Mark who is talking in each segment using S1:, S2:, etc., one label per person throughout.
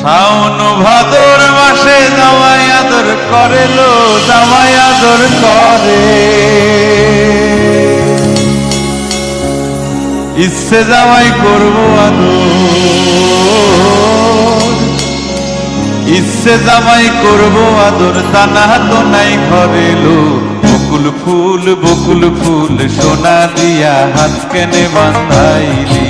S1: শাওন ভাদর মাসে জামাই আদর করে লো জামাই আদর করে। ইচ্ছে জামাই করব আদর। ইচ্ছে জামাই করব আদর তা না তো নাই ঘরে লো বকুল ফুল বকুল ফুল সোনা দিয়া হাত কেনে বান্ধাইলি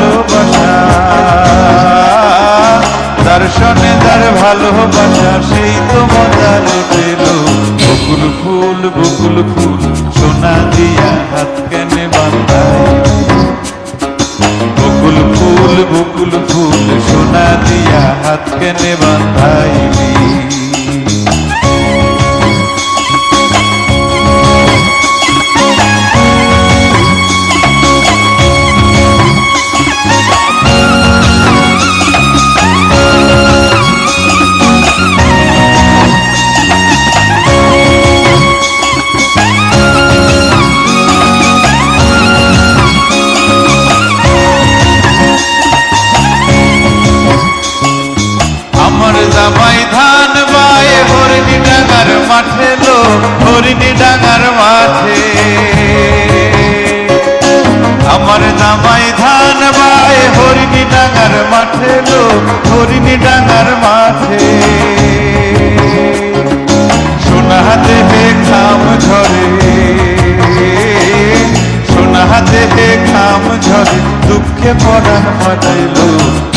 S1: হাত কেনে বান্ধাই। বকুল ফুল বকুল ফুল সোনা দিয়া হাত কেনে বান্ধাইলি ডাঙার মাঠে লো হরিণী ডাঙার মাঠে সোনা হাতে হে খাম ঝরে। সোনা হাতে হে খাম ঝরে, দুঃখে পড়ান ফাটাইলো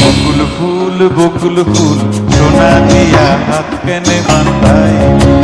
S1: বকুল ফুল বকুল ফুল, সোনা দিয়া হাত কেনে বান্ধাই